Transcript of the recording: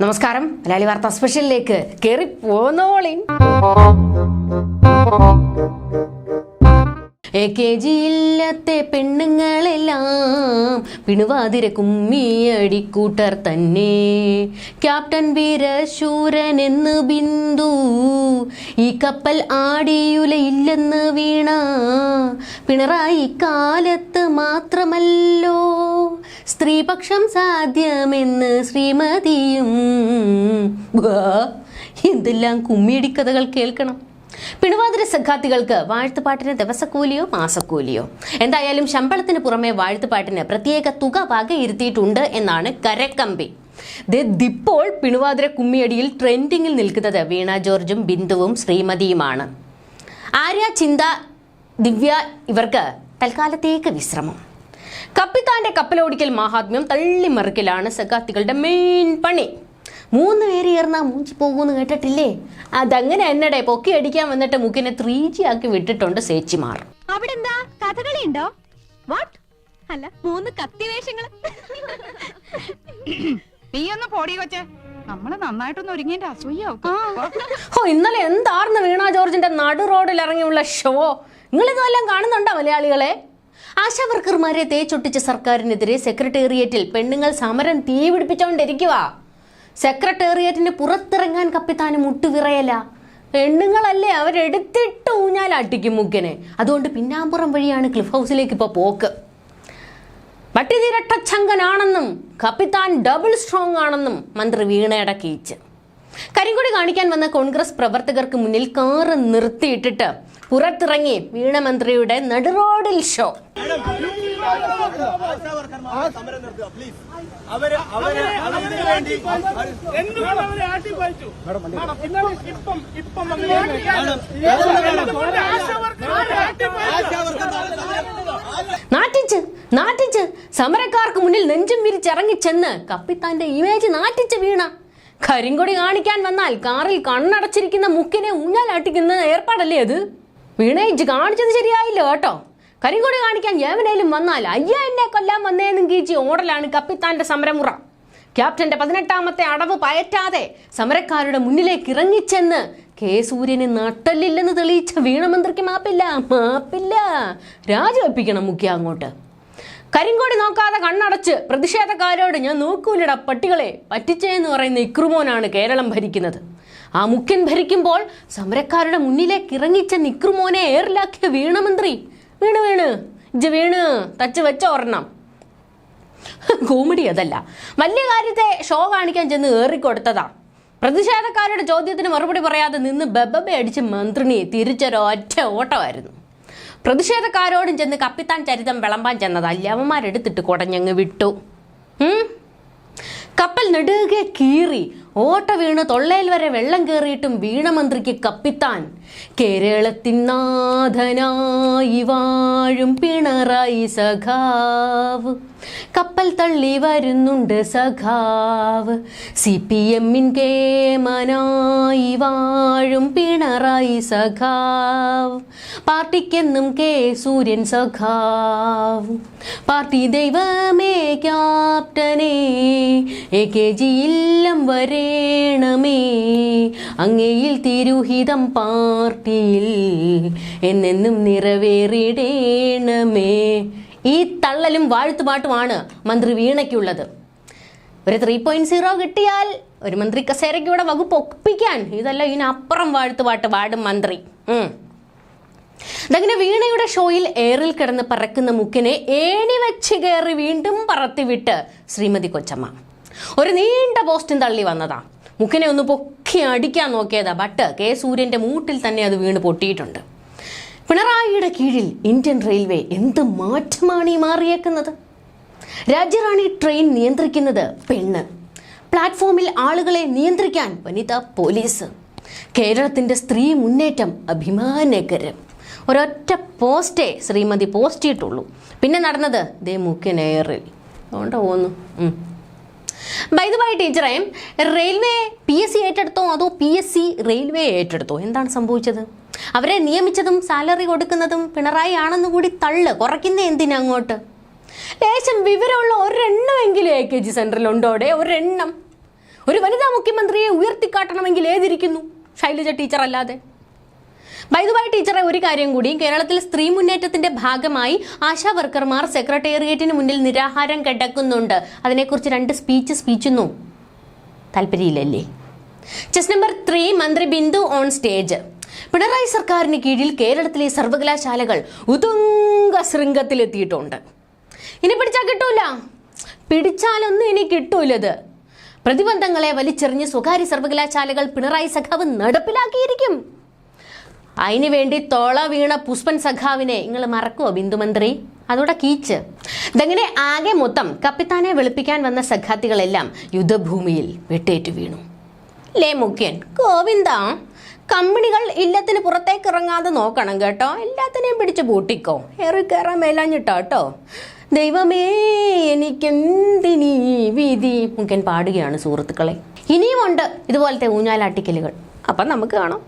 നമസ്കാരം. മലയാളി വാർത്ത സ്പെഷ്യലിലേക്ക് കയറി പോന്നോളി കെ ജി ഇല്ലത്തെ പെണ്ണുങ്ങളെല്ലാം പിണുവാതിര കുമ്മിയടിക്കൂട്ടർ തന്നെ. ക്യാപ്റ്റൻ വീരശൂരൻ എന്ന് ബിന്ദു ഈ കപ്പൽ ആടിയുലയില്ലെന്ന് വീണ. പിണറായി കാലത്ത് മാത്രമല്ലോ സ്ത്രീപക്ഷം സാധ്യമെന്ന് ശ്രീമതിയും. എന്തെല്ലാം കുമ്മിയടിക്കഥകൾ കേൾക്കണം. പിണവാതിര സഖാത്തികൾക്ക് വാഴ്ത്തുപാട്ടിന് ദിവസക്കൂലിയോ മാസക്കൂലിയോ? എന്തായാലും ശമ്പളത്തിന് പുറമെ വാഴ്ത്തുപാട്ടിന് പ്രത്യേക തുക വകയിരുത്തിയിട്ടുണ്ട് എന്നാണ് കരക്കമ്പി. ദിപ്പോൾ പിണുവാതിര കുമ്മിയടിയിൽ ട്രെൻഡിങ്ങിൽ നിൽക്കുന്നത് വീണ ജോർജും ബിന്ദുവും ശ്രീമതിയുമാണ്. ആര്യ ചിന്ത ദിവ്യ ഇവർക്ക് തൽക്കാലത്തേക്ക് വിശ്രമം. കപ്പിത്താന്റെ കപ്പലോടിക്കൽ മഹാത്മ്യം തള്ളിമറിക്കലാണ് സഖാത്തികളുടെ മെയിൻ പണി. മൂന്ന് പേര് ഏർന്നാ മൂഞ്ചി പോകുമെന്ന് കേട്ടിട്ടില്ലേ? അതങ്ങനെ എന്നടെ പൊക്കി അടിക്കാൻ വന്നിട്ട് മുക്കിനെ ത്രീ ജി ആക്കി വിട്ടിട്ടുണ്ട് സേച്ചിമാർ. അവിടെ എന്താ കഥകളി ഉണ്ടോ വാട്ട് അല്ല മൂന്ന് കത്തിവേഷങ്ങൾ. നീ ഒന്ന് പോടി കൊച്ചെ. നമ്മൾ നന്നായിട്ടൊന്ന് ഒരുങ്ങിന്റെ അസൂയാവും ഓ ഇന്നലെ എന്താർന്ന് വീണ ജോർജിന്റെ നടു റോഡിൽ ഇറങ്ങിയുള്ള ഷോ നിങ്ങൾ ഇതെല്ലാം കാണുന്നുണ്ടോ മലയാളികളെ? ആശാവർക്കർമാരെ തേച്ചൊട്ടിച്ച സർക്കാരിനെതിരെ സെക്രട്ടേറിയറ്റിൽ പെണ്ണുങ്ങൾ സമരം തീപിടിപ്പിച്ചോണ്ടിരിക്കുക സെക്രട്ടേറിയറ്റിന് പുറത്തിറങ്ങാൻ കപ്പിത്താന് മുട്ടുവിറയല. പെണ്ണുങ്ങളല്ലേ അവരെടുത്തിട്ട് ഊഞ്ഞാലാട്ടിക്കും മുക്കനെ. അതുകൊണ്ട് പിന്നാമ്പുറം വഴിയാണ് ക്ലിഫ് ഹൗസിലേക്ക് ഇപ്പോൾ പോക്ക്. പട്ടിതിരട്ടച്ചങ്കനാണെന്നും കപ്പിത്താൻ ഡബിൾ സ്ട്രോങ് ആണെന്നും മന്ത്രി വീണയുടെ കീച്ച്. കരിങ്കൊടി കാണിക്കാൻ വന്ന കോൺഗ്രസ് പ്രവർത്തകർക്ക് മുന്നിൽ കാറ് നിർത്തിയിട്ടിട്ട് പുറത്തിറങ്ങി വീണമന്ത്രിയുടെ നടുറോഡിൽ ഷോ. നാട്ടിച്ച് നാട്ടിച്ച് സമരക്കാർക്ക് മുന്നിൽ നെഞ്ചും വിരിച്ചിറങ്ങി ചെന്ന് കപ്പിത്താന്റെ ഇമേജ് നാട്ടിച്ച് വീണ. കരിങ്കൊടി കാണിക്കാൻ വന്നാൽ കാറിൽ കണ്ണടച്ചിരിക്കുന്ന മുക്കിനെ ഊഞ്ഞാലാട്ടിക്കുന്ന ഏർപ്പാടല്ലേ അത്? വീണയിച്ച് കാണിച്ചത് ശരിയായില്ല കേട്ടോ. കരിങ്കോടി കാണിക്കാൻ ഏവനേലും വന്നാൽ അയ്യ എന്നെ കൊല്ലാൻ വന്നേന്നും കീച്ചി ഓടലാണ് കപ്പിത്താന്റെ സമരമുറ. ക്യാപ്റ്റന്റെ പതിനെട്ടാമത്തെ അടവ് പയറ്റാതെ സമരക്കാരുടെ മുന്നിലേക്ക് ഇറങ്ങിച്ചെന്ന് കെ സൂര്യന് നട്ടല്ലില്ലെന്ന് തെളിയിച്ച വീണമന്ത്രിക്ക് മാപ്പില്ല മാപ്പില്ല. രാജിവെപ്പിക്കണം മുഖ്യ അങ്ങോട്ട്. കരിങ്കോടി നോക്കാതെ കണ്ണടച്ച് പ്രതിഷേധക്കാരോട് ഞാൻ നോക്കൂലട പട്ടികളെ. പറ്റിച്ചേന്ന് പറയുന്ന ഇക്രുമോനാണ് കേരളം ഭരിക്കുന്നത്. ആ മുഖ്യൻ ഭരിക്കുമ്പോൾ സമരക്കാരുടെ മുന്നിലേക്ക് ഇറങ്ങിച്ച നിക്രുമോനെ ഏറിലാക്കിയ വീണമന്ത്രി. വീണ് വീണ്. ഇജ്ജ് വീണ്. തച്ച് വെച്ച ഒരെണ്ണം. കോമഡി അതല്ല. വലിയ കാര്യത്തെ ഷോ കാണിക്കാൻ ചെന്ന് ഏറിക്കൊടുത്തതാ. പ്രതിഷേധക്കാരുടെ ചോദ്യത്തിന് മറുപടി പറയാതെ നിന്ന് ബബബെ അടിച്ച് മന്ത്രിണി തിരിച്ചൊരൊറ്റ ഓട്ടമായിരുന്നു. പ്രതിഷേധക്കാരോടും ചെന്ന് കപ്പിത്താൻ ചരിതം വിളമ്പാൻ ചെന്നത് അവന്മാരെടുത്തിട്ട് കുടഞ്ഞങ്ങ് വിട്ടു. കപ്പൽ നെടുകെ കീറി ഓട്ട വീണ് തൊള്ളയിൽ വരെ വെള്ളം കയറിയിട്ടും വീണമന്ത്രിക്ക് കപ്പിത്താൻ. കേരളത്തിൻ നാഥനായി വാഴും പിണറായി സഖാവ്. കപ്പൽ തള്ളി വരുന്നുണ്ട് സഖാവ്. സി പി എമ്മിൻ കേമനായി വാഴും പിണറായി സഖാവ്. പാർട്ടിക്കെന്നും കെ സൂര്യൻ സഖാവ്. പാർട്ടി ദൈവമേ ക്യാപ്റ്റനേ എ കെ ജി ഇല്ലം വരേണമേ. അങ്ങയിൽ തിരുഹിതം പാർട്ടിയിൽ എന്നെന്നും നിറവേറിടേണമേ. ഈ തള്ളലും വാഴ്ത്തുപാട്ടുമാണ് മന്ത്രി വീണയ്ക്കുള്ളത്. ഒരു ത്രീ പോയിന്റ് സീറോ കിട്ടിയാൽ ഒരു മന്ത്രി കസേരയ്ക്ക് ഇവിടെ വകുപ്പ് ഒപ്പിക്കാൻ ഇതല്ല ഇതിനപ്പുറം വാഴ്ത്തുപാട്ട് പാടും മന്ത്രി. അങ്ങനെ വീണയുടെ ഷോയിൽ എയറിൽ കിടന്ന് പറക്കുന്ന മുക്കിനെ ഏണി വെച്ച് കയറി വീണ്ടും പറത്തിവിട്ട് ശ്രീമതി കൊച്ചമ്മ. ഒരു നീണ്ട പോസ്റ്റും തള്ളി വന്നതാ. മുക്കിനെ ഒന്ന് പൊക്കി അടിക്കാൻ നോക്കിയതാ ബട്ട് കെ സൂര്യന്റെ മൂട്ടിൽ തന്നെ അത് വീണ് പൊട്ടിയിട്ടുണ്ട്. പിണറായിയുടെ കീഴിൽ ഇന്ത്യൻ റെയിൽവേ എന്ത് മാറ്റമാണ് ഈ മാറിയേക്കുന്നത്? രാജ്യറാണി ട്രെയിൻ നിയന്ത്രിക്കുന്നത് പെണ്ണ്. പ്ലാറ്റ്ഫോമിൽ ആളുകളെ നിയന്ത്രിക്കാൻ വനിതാ പോലീസ്. കേരളത്തിന്റെ സ്ത്രീ മുന്നേറ്റം അഭിമാനകരം. ഒരൊറ്റ പോസ്റ്റേ ശ്രീമതി പോസ്റ്റ് ചെയ്തിട്ടുള്ളൂ പിന്നെ നടന്നത് ദേ മുഖ്യൻ എയറിൽ. അതുകൊണ്ട് പോന്നു ഉം. ടീച്ചറേ റെയിൽവേ പി എസ് സി ഏറ്റെടുത്തോ? അതോ പി എസ് സി റെയിൽവേ ഏറ്റെടുത്തോ? എന്താണ് സംഭവിച്ചത്? അവരെ നിയമിച്ചതും സാലറി കൊടുക്കുന്നതും പിണറായി ആണെന്ന് കൂടി തള്ള്. കുറയ്ക്കുന്ന എന്തിനാ അങ്ങോട്ട്? ലേശം വിവരമുള്ള ഒരെണ്ണമെങ്കിലും എ കെ ജി സെന്ററിൽ ഉണ്ടോടെ ഒരെണ്ണം. ഒരു വനിതാ മുഖ്യമന്ത്രിയെ ഉയർത്തിക്കാട്ടണമെങ്കിൽ ഏതിരിക്കുന്നു? ശൈലജ ടീച്ചർ അല്ലാതെ. വൈദുബായി ടീച്ചറെ ഒരു കാര്യം കൂടി. കേരളത്തിൽ സ്ത്രീ മുന്നേറ്റത്തിന്റെ ഭാഗമായി ആശാ വർക്കർമാർ സെക്രട്ടേറിയറ്റിന് മുന്നിൽ നിരാഹാരം കിടക്കുന്നുണ്ട് അതിനെക്കുറിച്ച് രണ്ട് സ്പീച്ച് സ്പീച്ചുന്നു താല്പര്യമില്ലല്ലേ? ചെസ് നമ്പർ ത്രീ മന്ത്രി ബിന്ദു ഓൺ സ്റ്റേജ് പിണറായി സർക്കാരിന് കീഴിൽ കേരളത്തിലെ സർവകലാശാലകൾ ഉതുങ്ക ശൃംഗത്തിലെത്തിയിട്ടുണ്ട്. ഇനി പിടിച്ചാൽ കിട്ടൂല. പിടിച്ചാലൊന്നും ഇനി കിട്ടൂലത്. പ്രതിബന്ധങ്ങളെ വലിച്ചെറിഞ്ഞ് സ്വകാര്യ സർവകലാശാലകൾ പിണറായി സഖാവ് നടപ്പിലാക്കിയിരിക്കും. അതിനു വേണ്ടി തോള വീണ പുഷ്പൻ സഖാവിനെ നിങ്ങൾ മറക്കുമോ ബിന്ദുമന്ത്രി? അതോടെ കീച്ച്. ഇതങ്ങനെ ആകെ മൊത്തം കപ്പിത്താനെ വെളുപ്പിക്കാൻ വന്ന സഖാത്തികളെല്ലാം യുദ്ധഭൂമിയിൽ വെട്ടേറ്റു വീണു. ലേ മുഖ്യൻ? ഗോവിന്ദ കമ്പനികൾ ഇല്ലത്തിന് പുറത്തേക്ക് ഇറങ്ങാതെ നോക്കണം കേട്ടോ. എല്ലാത്തിനെയും പിടിച്ച് പൂട്ടിക്കോ. ഏറി കയറാൻ മേലാഞ്ഞിട്ടോ കേട്ടോ. ദൈവമേ എനിക്കെന്തിനീ വിധി മുക്കൻ പാടുകയാണ് സുഹൃത്തുക്കളെ. ഇനിയുമുണ്ട് ഇതുപോലത്തെ ഊഞ്ഞാലാട്ടിക്കലുകൾ. അപ്പം നമുക്ക് കാണാം.